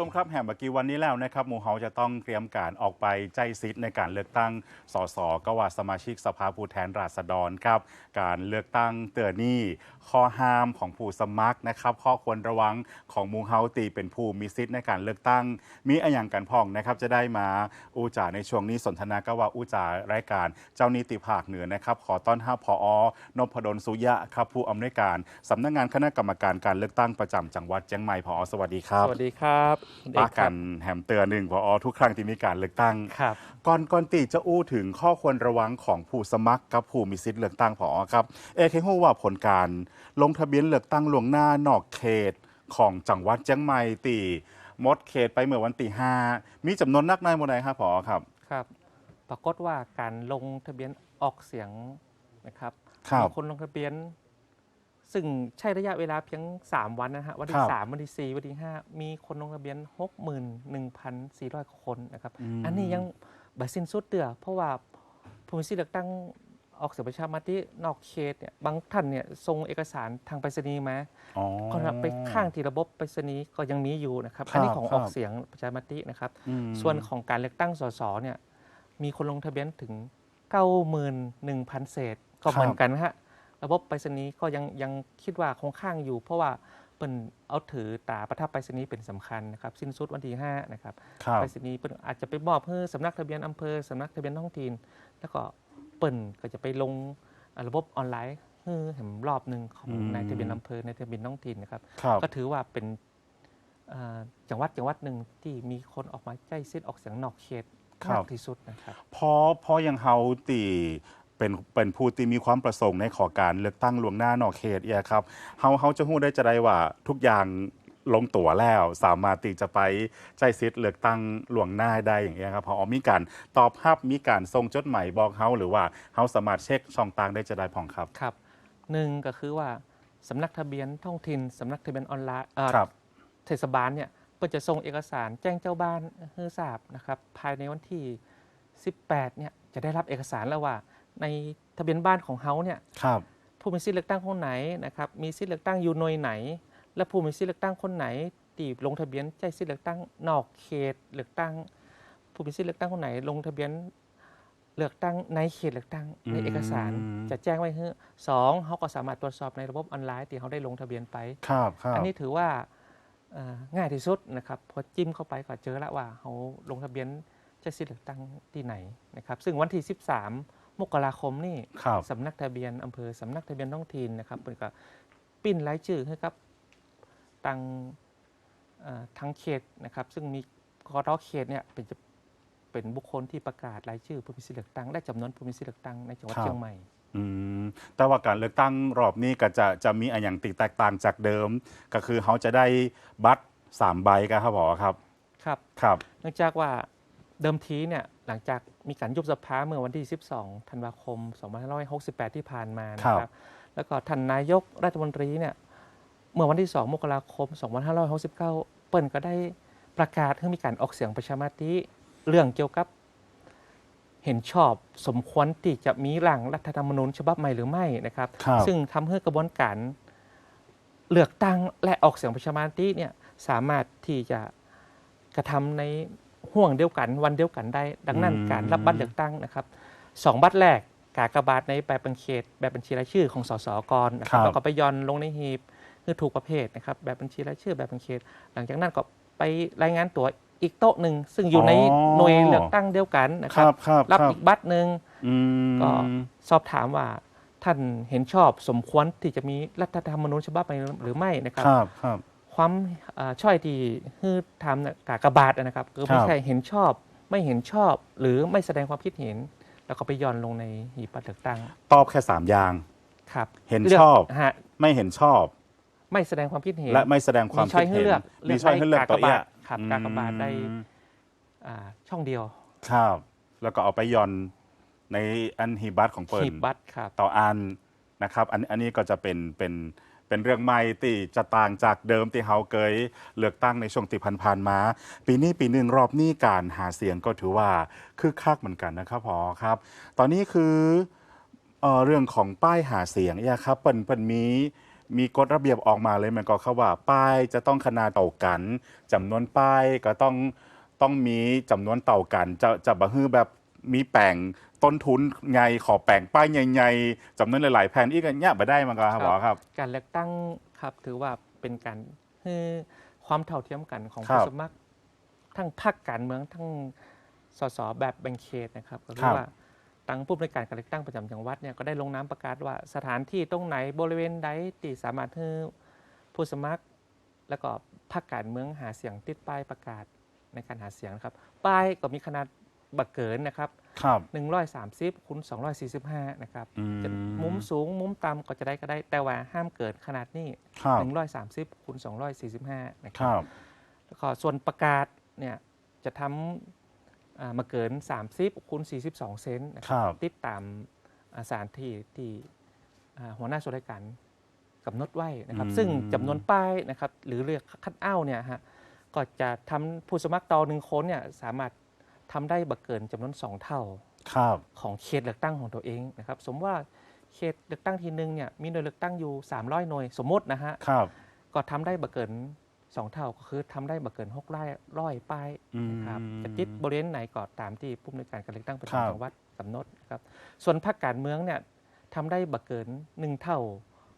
ชมครับแห่เมื่อกี้วันนี้แล้วนะครับหมู่เฮาจะต้องเตรียมการออกไปใจซิดในการเลือกตั้งสสกว่าสมาชิกสภาผู้แทนราษฎรครับ การเลือกตั้งเตือนนี่ข้อห้ามของผู้สมัครนะครับ ข้อควรระวังของหมู่เฮาตีเป็นผู้มีสิทธิ์ในการเลือกตั้ง มีอะอย่างกันพ่องนะครับจะได้มาอูจาในช่วงนี้สนทนาก็ว่าอูจารายการเจ้านิติภาคเหนือนะครับ ขอต้อนรับพออนพดลสุยะครับผู้อำนวยการสำนักงานคณะกรรมการการเลือกตั้งประจำจังหวัดเชียงใหม่พอสวัสดีครับสวัสดีครับปากคกัรับนแหมเตือนหนึ่งพอทุกครั้งที่มีการเลือกตั้งครับก่อนก่อนตีจะอู้ถึงข้อควรระวังของผู้สมัครกับผู้มีสิทธิ์เลือกตั้งพอครับ เอเคฮู้ว่าผลการ ลงทะเบียนเลือกตั้งล่วงหน้านอกเขตของจังหวัดเชียงใหม่ตีมดเขตไปเมื่อวันตีห้ามีจำนวนนักนายโมไดครับพอครับครับ ปรากฏว่าการลงทะเบียนออกเสียงนะครับครับมีคนลงทะเบียน ซึ่งใช้ระยะเวลาเพียง 3 วันนะฮะวันคที่รับ3วันที่ 4 วันที่ 5 มีคนลงทะเบียน 61,400 คนนะครับอืมอันนี้ยังบัสิ้นสุดเดือเพราะว่าผู้มีสิทธิ์เลือกตั้งออกเสียงประชามตินอกเขตเนี่ยบางท่านเนี่ยส่งเอกสารทางไปรษณีย์มาอ๋อก็ไปข้างที่ระบบไปรษณีย์ก็ยังมีอยู่นะครับครับอันนี้ของครัอบอกเสียงประชามตินะครับอืมส่วนของการเลือกตั้งสสเนี่ยมีคนลงทะเบียนถึง 91,000 เศษก็เหมือนกันนะฮะ ระบบไปรษณีย์ก็ยังยังคิดว่าคงข้างอยู่ เพราะว่าเป็นเอาถือตราประทับไปรษณีย์เป็นสำคัญนะครับสิ้นสุดวันที่5นะครับครับ ไปรษณีย์เปิ้นอาจจะไปมอบให้สำนักทะเบียนอำเภอสำนักทะเบียนท้องถิ่นแล้วก็เปิ้นก็จะไปลงระบบออนไลน์ให้เห็นรอบหนึ่งของอืมในทะเบียนอำเภอในทะเบียนท้องถิ่นนะครับ ครับ ก็ถือว่าเป็นเอ่อจังหวัดจังหวัดหนึ่งที่มีคนออกมาใจซิดออกเสียงนอกเขตครัมาบ กที่สุดนะครับ พอพอยังเฮาตี เป็นเป็นผู้ที่มีความประสงค์ในขอการเลือกตั้งล่วงหน้านอกเขตเนี่ยครับเฮาเฮาจะฮู้ได้จะได้ว่าทุกอย่างลงตัวแล้วสามารถที่จะไปใจซิดเลือกตั้งล่วงหน้าได้อย่างเงี้ยครับพอมีการตอบรับมีการส่งจดหมายบอกเฮาหรือว่าเฮาสามารถเช็คช่องทางได้จะได้พ่องครับครับหนึ่งก็คือว่าสำนักทะเบียนท้องถิ่นสำนักทะเบียนออนไลน์เอ่อครับเทศบาลเนี่ยก็จะส่งเอกสารแจ้งเจ้าบ้านให้ทราบนะครับภายในวันที่ 18เนี่ยจะได้รับเอกสารแล้วว่า ในทะเบียนบ้านของเฮาเนี่ยครับผู้มีสิทธิเลือกตั้งคนไหนนะครับมีสิทธิเลือกตั้งอยู่หน่วยไหน และผู้มีสิทธิเลือกตั้งคนไหนที่ลงทะเบียนใจสิทธิเลือกตั้งนอกเขตเลือกตั้ง ผู้มีสิทธิเลือกตั้งคนไหน ลงทะเบียนเลือกตั้งในเขตเลือกตั้งในเอกสารอืมจะแจ้งไว้ให้สองเขาก็สามารถตรวจสอบในระบบออนไลน์ที่เขาได้ลงทะเบียนไปครับครับอันนี้ถือว่าเอ่อง่ายที่สุดนะครับพอจิ้มเข้าไปก็เจอแล้วว่าเขาลงทะเบียนใจสิทธิเลือกตั้งที่ไหนนะครับซึ่งวันที่ 13 มกราคมนี่ครับสำนักทะเบียนอำเภอสำนักทะเบียนท้องถิ่นนะครับเปิดก็ปิ้นรายชื่อให้ครับตังเอ่อทั้งเขตนะครับ ซึ่งมีกรเขตเนี่ยเป็นจะเป็นบุคคลที่ประกาศรายชื่อผู้มีสิทธิเลือกตั้งและจำนวนผู้มีสิทธิเลือกตั้งในจังหวัดครับเชียงใหม่อืมแต่ว่าการเลือกตั้งรอบนี้ก็จะจะมีอะไรอย่างติแตกต่างจากเดิม ก็คือเขาจะได้บัตรสามใบกันครับผอครับ ครับครับ เนื่องจากว่าเดิมทีเนี่ย หลังจากมีการยุบสภาเมื่อวันที่ 12 ธันวาคม 2568 ที่ผ่านมานะคครัรับบแล้วก็ท่านนายกรัฐมนตรีเนี่ยเมื่อวันที่ 2 มกราคม 2569 เปิ้นก็ได้ประกาศให้มีการออกเสียงประชามติเรื่องเกี่ยวกับเห็นชอบสมควรที่จะมีร่างรัฐธรรมนูญฉบับใหม่หรือไม่นะครับครับซึ่งทำให้กระบวนการเลือกตั้งและออกเสียงประชามติเนี่ยสามารถที่จะกระทำใน ห่วงเดียวกันวันเดียวกันได้ ดังนั้นอืมการรับบัตรเลือกตั้งนะครับสองบัตรแรกกากบาทในแบบบัญชีแบบบัญชีรายชื่อของสสกรนะครับแล้วก็ไปย่อนลงในหีบคือถูกประเภทนะครับแบบบัญชีรายชื่อแบบบัญชีหลังจากนั้นก็ไปรายงานตัวอีกโต๊ะหนึ่งซึ่งอยู่ในหน่วยเลือกตั้งเดียวกันนะคครัรับบครับรับครับอีกบัตรหนึ่งอืมก็สอบถามว่าท่านเห็นชอบสมควรที่จะมีรัฐธรรมนูญฉบับใหม่หรือไม่นะครับ ครับครับความเอ่อช่อยที่คือทำน่ะกากบาทนะครับ คือครัไม่บใช่เห็นชอบไม่เห็นชอบ หรือไม่แสดงความคิดเห็น แล้วก็ไปย่อนลงในหีบบัตรเลือกตั้ง ตอบแค่สามอย่างครับ เห็นลืกชอบฮะไม่เห็นชอบ ไม่แสดงความคิดเห็นและไม่แสดงความมีช้คิอยดให้เห็นเลือกมีช้อยให้เลือกได้ตัวเอี้ยกากบาทครับกากบาทได้อืมอ่าช่องเดียวครับแล้วก็เอาไปย่อนในอันฮีบัตของเปิหีดบบัตรครับต่ออันนะครับ อันอันนี้ก็จะเป็นเป็น เป็นเรื่องใหม่ที่จะต่างจากเดิมที่เฮาเคยเลือกตั้งในช่วงที่ผ่านๆมา ปีนี้ปีหนึ่งรอบนี้การหาเสียงก็ถือว่าคึกคักเหมือนกันนะครับพอครับ ตอนนี้คือเออเรื่องของป้ายหาเสียงเนี่ยครับเปิ่นเปิ่นมีมีกฎระเบียบออกมาเลยมันก็เขาว่าป้ายจะต้องขนาดเต่ากันจำนวนป้ายก็ต้องต้องมีจำนวนเต่ากัน จะจะบะฮือแบบ มีแป่งต้นทุนไงขอแป่งป้ายใหญ่ๆจำนวนหลายๆแผ่นอีกอันเนี้ยมาได้มันก็ครับหมอครับ การเลือกตั้งครับถือว่าเป็นการให้ความเท่าเทียมกันของครัผู้บสมัครทั้งภาคการเมืองทั้งสสแบบแบ่งเขตนะครับก็คคืรัอบว่าตั้งผู้บริการการเลือกตั้งประจำจังหวัดเนี่ยก็ได้ลงน้ำประกาศว่าสถานที่ตรงไหนบริเวณใดที่สามารถให้ผู้สมัคร แล้วก็ภาคการเมืองหาเสียงติดป้ายประกาศในการหาเสียงนะครับ ป้ายก็มีขนาด บักเกินนะครับครับ 130คูณ245นะครับอืม จะมุมสูงมุมต่ำก็จะได้ก็ได้ แต่ว่าห้ามเกินขนาดนี้ ครับ 130คูณ245นะคครับรับแล้วก็ส่วนประกาศเนี่ยจะทำอ่ามาเกิน 30คูณ42 เซนนะคครัรับติดตามอาสถานที่ที่อ่าหัวหน้าส่วนราชการกำหนดไว้นะครับ อืม ซึ่งจำนวนป้ายนะครับหรือเรียกคัดเอ้าเนี่ยฮะก็จะทำผู้สมัครต่อหนึ่งคนเนี่ยสามารถ ทำได้บักเกินจำนวน 2 เท่าครับของเขตเลือกตั้งของตัวเองนะครับ สมมติว่าเขตเลือกตั้งทีหนึ่งเนี่ยมีหน่วยเลือกตั้งอยู่ 300 หน่วยสมมตินะฮะครับ ก็ทำได้บักเกิน2เท่าก็คือทำได้บักเกิน6ร้อยร้อยป้ายอืมนะครับจะติดบริเวณไหนก็ตามที่ผู้อำนวยการการเลือกตั้งประครับ จำจังหวัดกำหนดนะครับส่วนภาคการเมืองเนี่ยทำได้บักเกิน1เท่า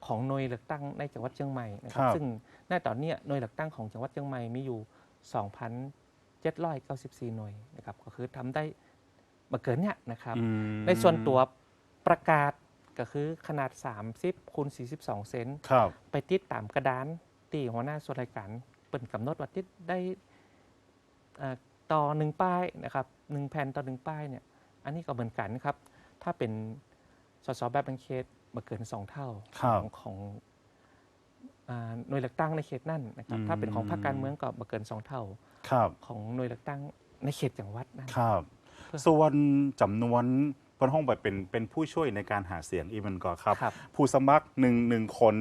ของหน่วยเลือกตั้งในจังหวัดเชียงใหม่นะครับซึ่งในตอนเนี้ยหน่วยเลือกตั้งของจังหวัดเชียงใหม่มีอยู่ 2,794 หน่วยนะครับก็คือทำได้บักเกินเนี่ยนะครับอืมในส่วนตัวประกาศก็คือขนาด 30คูณ42 เซนครับ ไปติดตามกระดานตีหัวหน้าส่วนรายการเปิดกำหนดว่าติดได้อ่าต่อหนึ่งป้ายนะครับหนึ่งแผ่นต่อหนึ่งป้ายเนี่ยอันนี้ก็เหมือนกันครับ ถ้าเป็นสสแบบแบ่งเขตมาเกินสองเท่าครับของของอ่า หน่วยเลือกตั้งในเขตนั่นนะครับ ถ้าเป็นของพรรคการเมืองก็มาเกินสองเท่าครับของหน่วยเลือกตั้งในเขตจังหวัดนั่นครับ ส่วนจำนวนเปิ้นห้องไปเป็นเป็นผู้ช่วยในการหาเสียงอีกมันก็ครับครับ ผู้สมัครหนึ่งหนึ่งคน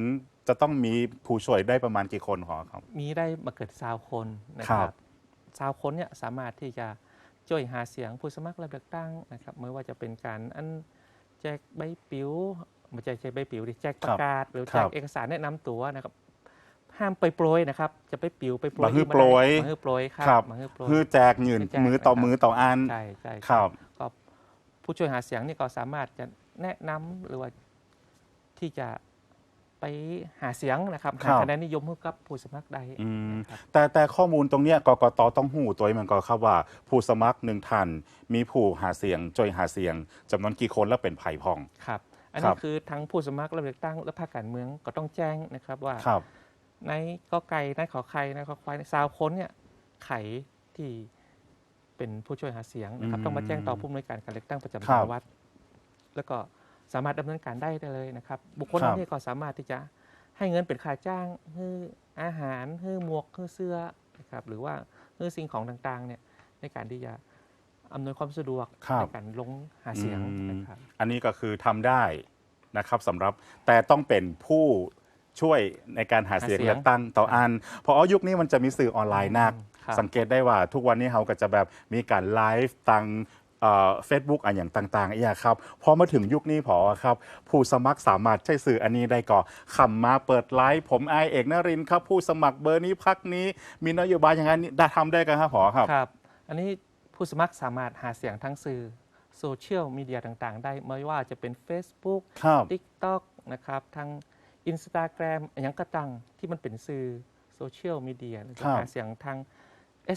จะต้องมีผู้ช่วยได้ประมาณกี่คนหอครับ มีได้มาเกิดซาวคนนะคครัรับบซาวคนเนี่ยสามารถที่จะช่วยหาเสียงผู้สมัครรับเลือกตั้งนะครับไม่ว่าจะเป็นการอันแจกใบปลิวไม่ใช่แจกใบปลิวดิแจกประกาศ หรือแจกเอกสารแนะนำตัวนะครับ ห้ามไปโปรยนะครับ จะไปปลิวไปโปรยบางฮือไม่โปรได้ยบางฮือโปรยครับครับบางฮือโปรย คือแจกหยืนแจกมือต่อนะครับ มือต่ออัน ใช่ใช่ครับ ก็ผู้ช่วยหาเสียงนี่ก็สามารถจะแนะนำหรือว่าที่จะไปหาเสียงนะครับครัหาบ คะแนนนิยมให้กับผู้สมัครได้อืมนะครับ แต่แต่ข้อมูลตรงเนี้ยกกตต้องหูตัวมันก็ครับว่า ผู้สมัครหนึ่งท่านมีผู้หาเสียงจอยหาเสียงจำนวนกี่คนแล้วเป็นไผ่พอง ครับ อันครันี้บ คือทั้งผู้สมัครรับเลือกตั้งและภาคการเมืองก็ต้องแจ้งนะครับว่าครับ ในกอไก่ในขอไข่ในขอควายในซาวค้นเนี่ยไขที่เป็นผู้ช่วยหาเสียงนะครับอืมต้องมาแจ้งต่อผู้อำนวยการการเลือกตั้งประจำครัจับงหวัด แล้วก็สามารถดำเนินการได้เลยนะครับ บุคคลครันั้บนเนี่ยก็สามารถที่จะให้เงินเป็นค่าจ้างให้อาหารให้หมวกให้เสื้อนะครับหรือว่าให้สิ่งของต่างๆเนี่ยในการที่จะอำนวยความสะดวกครับในการลงหาเสียงอืมนะครับอันนี้ก็คือทำได้นะครับสำหรับแต่ต้องเป็นผู้ ช่วยในการหาเสียงหาเสียงเลือกตั้งต่ออันเพราะยุคนี้มันจะมีสื่อออนไลน์นักครับสังเกตได้ว่าทุกวันนี้เขาก็จะแบบมีการไลฟ์ตังเฟซบุ๊กอันอย่างต่างๆอีกครับพอมาถึงยุคนี้พอครับ ผู้สมัครสามารถใช้สื่ออันนี้ได้ก่อขำมาเปิดไลฟ์ผมไอายเอกนรินทร์ครับ ผู้สมัครเบอร์นี้พักนี้ มีนโยบายอย่างนั้นได้ทำได้กันครับพอครับครับ อันนี้ผู้สมัครสามารถหาเสียงทั้งสื่อโซเชียลมีเดียต่างๆ ได้ไม่ว่าจะเป็น Facebook ครับ TikTok นะครับทาง Instagram อย่างกระตังที่มันเป็นสื่อโซเชียลมีเดียหรือครับหาเสียงทาง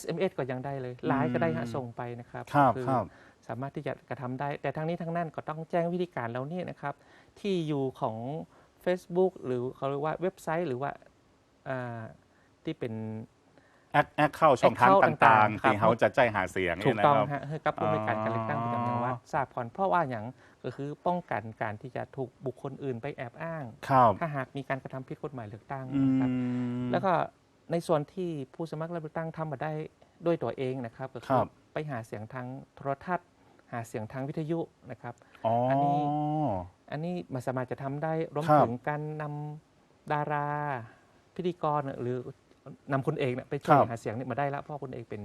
SMS ก็ยังได้เลยไลน์ก็ได้ฮะส่งไปนะครับครับก็อครับ สามารถที่จะกระทำได้ แต่ทั้งนี้ทั้งนั้นก็ต้องแจ้งวิธีการแล้วนี่นะครับ ที่อยู่ของ Facebook หรือเขาเรียกว่าเว็บไซต์หรือว่าอ่าที่เป็น แอคแอคเข้าช่องทางแอคเข้าต่างต่างๆๆครับ ที่เขาจะใจหาเสียงถูเนี่ยกนะต้องครับ ฮะให้กับผู้ในวยการการเลือกตั้งประจำจังหวัดอ๋อ ทราบก่อนเพราะว่าอย่างก็คือป้องกันการที่จะถูกบุคคลอื่นไปแอบอ้าง ครับถ้าหากมีการกระทำผิดกฎหมายเลือกตั้งอืนะครับ ม แล้วก็ในส่วนที่ผู้สมัครรับเลือกตั้งทำมาได้ด้วยตัวเองนะครับก็คคืรัอบ ไปหาเสียงทางโทรทัศน์ หาเสียงทางวิทยุนะครับ อ๋ออั นนี้ อันนี้มันสามารถจะทำได้รวมครับ ถึงการนำดาราพิธีกรหรือนำคุณเอกเนี่ยไปช่วยหาเสียงเนี่ยมาได้แล้วเพราะคุณเอกเป็น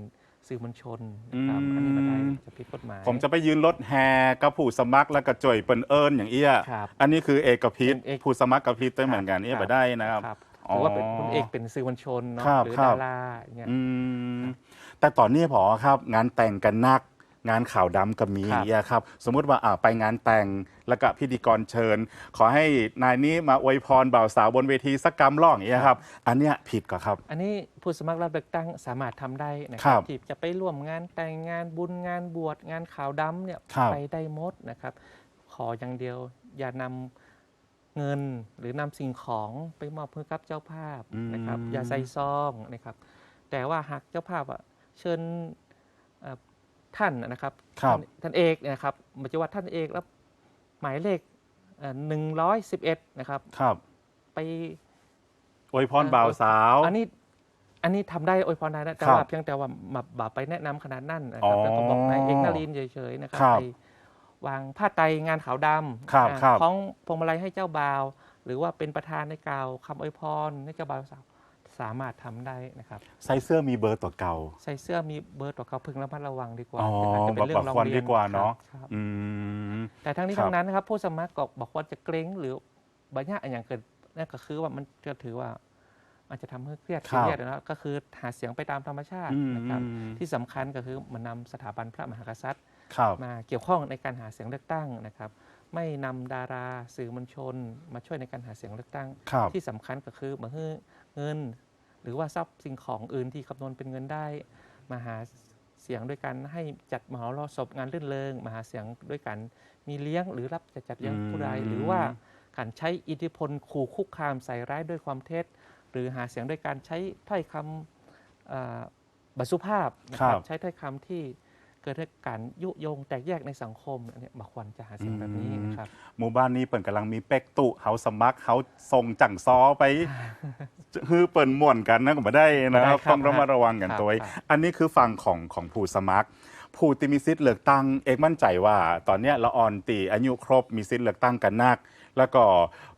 สื่อมวลชนนะครับอืมอันนี้มาได้จะผิดกฎหมาย ผมจะไปยืนรถแห่กับผู้สมัครแล้วก็จ่อยเปินเอิญอย่างเอี้ย ครับอันนี้คือเอกพิษเป็นเอก ผู้สมัครกับพิษได้เหมือนกันเอี้ยครับไปได้นะครับ ครับอ๋อหรือว่าเป็นคุณเอกเป็นสื่อมวลชนเนาะครับหรือครัดาบ ราอย่างเงี้ย อืมแต่ตอนนี้พอครับ งานแต่งกันนัก งานข่าวดำก็มีครับเนี่ยครับสมมุติว่าอ่าไปงานแต่งแล้วก็พิธีกรเชิญ ขอให้นายนี้มาอวยพรบ่าวสาวบนเวทีสักกรรมร้องอย่างเงี้ยครับ อันเนี้ยผิดก็ครับ อันนี้ผู้สมัครรับเลือกตั้งสามารถทำได้นะคครัรับบที่จะไปร่วมงานแต่งงานบุญงานบวชงานขาวดำเนี่ยครับไปได้หมดนะครับ ขออย่างเดียวอย่านำเงินหรือนำสิ่งของไปมอบให้กับเจ้าภาพนะครับอืมอย่าใส่ซองนะครับ แต่ว่าหากเจ้าภาพอะเชิญเอ่อ ท่านนะครับครับ ท่านท่านเอกเนยนะครับหมายถึงว่าท่านเอกแล้วหมายเลขหนึ่งร้อยสิบเอ็ดนะครับครับไปอวยพรบ่าวสาว อันนี้อันนี้ทำได้อวยพรได้นะแต่ครับว่าเพียงแต่ว่ามาบาไปแนะนำขนาดนั้นนะอ๋คอรับแล้วก็บอกนายเอกนารินทร์เฉยๆนะครับครับไปวางผ้าไตรงานขาวดำครับอ่าครับคล้องพวงมาลัยให้เจ้าบ่าว หรือว่าเป็นประธานในกล่าวคำอวยพรให้เจ้าบ่าวสาว สามารถทำได้นะครับใส่เสื้อมีเบอร์ต่อเก่า ใส่เสื้อมีเบอร์ต่อเขาพึงระมัดระวังดีกว่าอ๋ออาจจะเป็นเรื่องแบบร้องควรเรียดีนกว่าเนอะครับอืม แต่ทั้งนี้ครับ ทั้งนั้นนะครับผู้สมัครก็บอกว่าจะเกรงหรือบางอย่างอย่างเกิดนั่นก็คือว่ามันจะถือว่ามันจะทำให้เครียดครับเครียดนะก็คือหาเสียงไปตามธรรมชาติอืมนะครับอืมที่สำคัญก็คือมันนำสถาบันพระมหากษัตริย์ ครับมาเกี่ยวข้องในการหาเสียงเลือกตั้งนะครับ ไม่นำดาราสื่อมวลชน มาช่วยในการหาเสียงเลือกตั้ง ครับ ที่สำคัญก็คือมาให้เงิน หรือว่าทรัพย์สิ่งของอื่นที่คำนวณเป็นเงินได้มาหาเสียงด้วยกันให้จัดมหรสพงานรื่นเริงมาหาเสียงด้วยกันมีเลี้ยงหรือรับจะจัดเลี้ยงอืมผู้ใดหรือว่าการใช้อิทธิพลขู่คุกคามใส่ร้ายด้วยความเท็จ หรือหาเสียงด้วยการใช้ถ้อยคำเอ่อบัสุภาพนะคครัรับบใช้ถ้อยคำที่ เกิดจากการยุยงแตกแยกในสังคมอันเนี้ยบักควรจะหาเสียงแบบนี้นะครับหมู่บ้านนี้เปิ่นกำลังมีเป็กตุเฮาสมัครเฮาส่งจังซอไปฮือเปิ่นม่วนกันนะก็ไม่ได้นะครับได้ครับต้องระมัดระวังกันครับตัวเองครับอันนี้คือฝั่งของของผู้สมัครผู้ที่มีสิทธิ์เลือกตั้งเอกมั่นใจว่า ตอนเนี้ยละออนตีอายุครบมีสิทธิ์เลือกตั้งกันนัก แล้วก็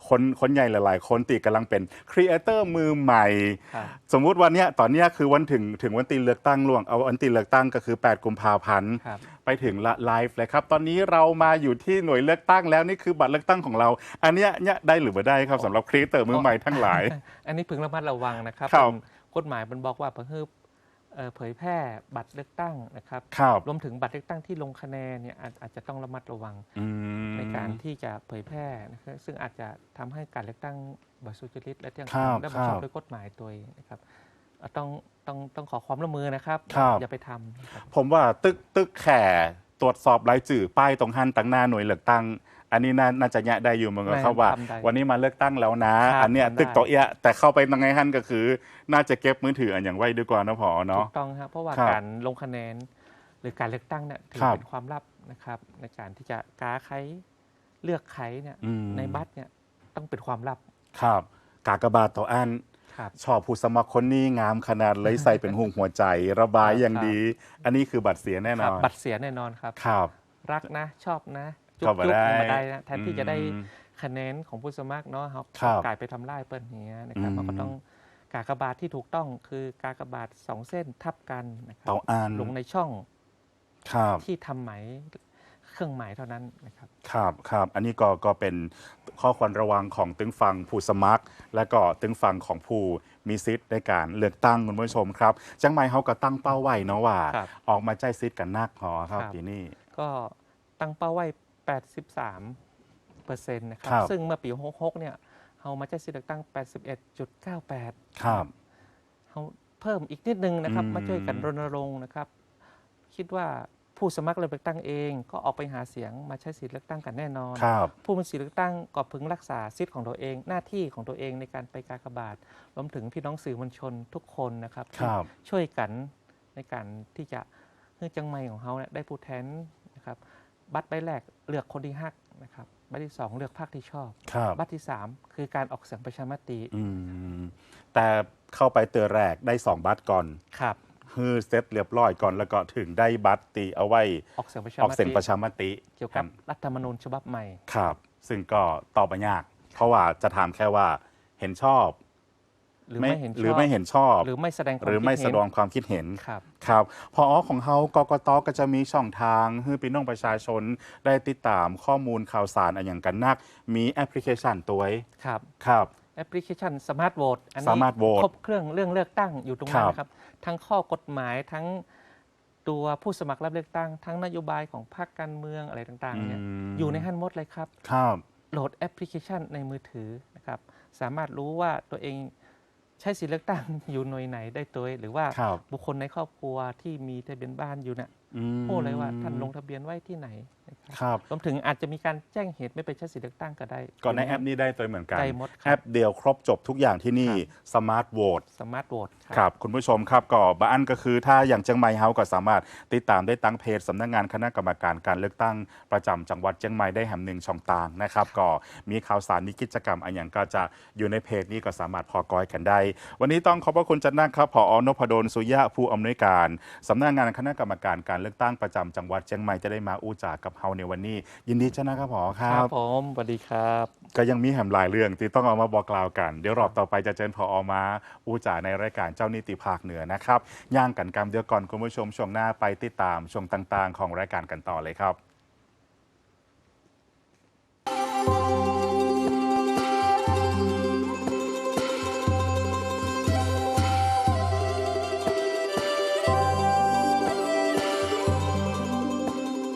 คนคนใหญ่หลาย ๆ คนตีกำลังเป็นครีเอเตอร์มือใหม่ครับสมมุติวันเนี้ยตอนเนี้ยคือวันถึงถึงวันตีเลือกตั้งล่วงเอาวันตีเลือกตั้งก็คือ 8 กุมภาพันธ์ครับไปถึงละไลฟ์เลยครับ ตอนนี้เรามาอยู่ที่หน่วยเลือกตั้งแล้วนี่คือบัตรเลือกตั้งของเรา อันเนี้ยเนี่ยได้หรือไม่ได้ครับสำหรับครีเอเตอร์มือใหม่ทั้งหลาย อันนี้พึงระมัดระวังนะครับครับเป็นกฎหมายมันบอกว่าเพื่อ เอ่อเผยแพร่บัตรเลือกตั้งนะครับครับรวมถึงบัตรเลือกตั้งที่ลงคะแนนเนี่ยอาจอาจจะต้องระมัดระวังอืม ในการที่จะเผยแพร่นะครับซึ่งอาจจะทำให้การเลือกตั้งบสุจริตและเที่ยงครับและบังคับครับด้วยกฎหมายตัวเองนะครับเอ่อต้องต้องต้องขอความร่วมมือนะครับ ครับ อย่าไปทำนะครับ ผมว่าตึกตึกแข่ตรวจสอบรายจื่อป้ายตรงหันตั้งหน้าหน่วยเลือกตั้ง อันนี้น่าน่าจะแยะได้อยู่เหมือนกันครับว่าทำได้วันนี้มาเลือกตั้งแล้วนะครับอันเนี้ยทำได้ตึกโตะเอะแต่เข้าไปตรงไงหันก็คือ น่าจะเก็บมือถืออันอย่างไว้ดีกว่านะพอถูเนาะกต้องครับเพราะว่าครับการลงคะแนน หรือการเลือกตั้งเนี่ยถือครับเป็นความลับนะครับ ในการที่จะกาใครเลือกใครเนี่ยอืมในบัตรเนี่ยต้องเป็นความลับครับ กากบาทต่ออันครับชอบผู้สมัครคนนี้งามขนาดเลยใส่เป็นหุงหัวใจ ระบายอย่างดี อันนี้คือบัตรเสียแน่นครัอบนบัตรเสียแน่นอนครับครับ รักนะชอบนะ จุ๊ก็บบ่จุ๊บได้มาได้นะแทนที่จะได้อืมคะแนนของผู้สมัครเนาะครับครับ กลายไปทำลายเปิ้ลเนี้ยนะครับอืมมันก็ต้องกากบาทที่ถูกต้องคือกากบาทสองเส้นทับกันนะครัต่ออันลงในช่องครับ ที่ทำไหมายเครื่องหมายเท่านั้นนะครับ ครับครับอันนี้ก็ก็เป็นข้อควรระวังของตึงฟังผู้สมัคร และก็ตึงฟังของผู้มีสิทธิ์ในการเลือกตั้งคุณผู้ชมครับจังไหมเขาก็ตั้งเป้าไว้เนาะว่า ครับออกมาใจซิดกันนักพอครับครับ ปีนี้ก็ตั้งเป้าไว้ 83เปอร์เซ็นต์นะครับ ครับ ซึ่งเมื่อปี 66 เนี่ยเรามาใช้สิทธิ์เลือกตั้ง 81.98ครับเราเพิ่มอีกนิดนึงนะครับ อืม มาช่วยกันรณรงค์นะครับ คิดว่าผู้สมัครเลือกตั้งเอง ก็ออกไปหาเสียงมาใช้สิทธิ์เลือกตั้งกันแน่นอน ครับ ผู้มีสิทธิเลือกตั้งก็พึงรักษาสิทธิ์ของตัวเอง หน้าที่ของตัวเองในการไปกากบาทรวมถึงพี่น้องสื่อมวลชนทุกคนนะครับครับที่ช่วยกันในการที่จะให้จังไม่ของเขาเนี่ยได้ผู้แทนนะครับ บัตรใบแรกเลือกคนที่ฮักนะครับบัตรที่สองเลือกพรรคที่ชอบ ครับบัตรที่สามคือการออกเสียงประชามติอืมแต่เข้าไปเตือแรกได้สองบัตรก่อนครับ ฮือเซตเรียบร้อยก่อนแล้วก็ถึงได้บัตรตีเอาไว้ ออกเสียงประชาออกมเสียงติประชามติเกี่ยวกับรัฐธรรมนูญฉบับใหม่ ครับ ซึ่งก็ตอบไม่ยาก เพราะว่าจะถามแค่ว่าเห็นชอบ หรือไม่เห็นชอบหรือไม่เห็นชอบ หรือไม่แสดงความหรือไม่คิดแสเห็นดงความคิดเห็นครับครับพอของเขากกตก็จะมีช่องทางให้พี่น้องประชาชนได้ติดตามข้อมูลข่าวสารอนอย่างกันนัก มีแอปพลิเคชันตัวไว้ครับครับแอปพลิเคชันสมาร์ทโหวตอันนี้ Smart Vote ครบเครื่องเรื่องเลือกตั้งอยู่ตรงนั้นครับนะครับ ทั้งข้อกฎหมายทั้งตัวผู้สมัครรับเลือกตั้ง ทั้งนโยบายของพรรคการเมืองอะไรต่างๆเนี่ยมอยู่ในหันหมดเลยครับครับโหลดแอปพลิเคชันในมือถือนะครับ สามารถรู้ว่าตัวเอง ใช้สิทธิเลือกตั้งอยู่หน่วยไหนได้ตัวเองหรือว่าครับบุคคลในครอบครัวที่มีทะเบียนบ้านอยู่เนี่ยอืมโอ้เลยว่าท่านลงทะเบียนไว้ที่ไหน นะครับครับ รวมถึงอาจจะมีการแจ้งเหตุไม่ไปใช้สิทธิเลือกตั้งก็ได้ ก่อนในแอปนี้ได้ตัวเหมือนกัน ได้หมดคแอรับปเดียวครบจบทุกอย่างที่นี่ครับ สมาร์ทโหวต สมาร์ทโหวตครับ คุณผู้ชมครับก็บ้านก็คือถ้าอย่างเชียงใหม่เฮาก็สามารถติดตามได้ตั้งเพจสำนักงานคณะกรรมการการเลือกตั้งประจำจังหวัดเชียงใหม่ได้แห่งหนึ่งช่องต่างนะครับ ก็มีข่าวสารมีกิจกรรมอันอย่างก็จะอยู่ในเพจนี้ก็สามารถพอกอยกันได้ วันนี้ต้องขอบพระคุณจันนักครับผอนพดลสุยะผู้อำนวยการสำนักงานคณะกรรมการการเลือกตั้งประจำจังหวัดเชียงใหม่จะได้มาอู้จากับเฮาในวันนี้ ยินดีจันนะครับผอคครัรับ บผมสวัสดีครับ ก็ยังมีแหมหลายเรื่องที่ต้องเอามาบอกกล่าวกัน เดี๋ยวรอบต่อไปจะเจอพออมาอู้จ่าในรายการเจ้านิติภาคเหนือนะครับย่างกันกรรมเดียวก่อนคุณผู้ชมช่วงหน้าไปติดตามช่วงต่างๆ ของรายการกันต่อเลยครับ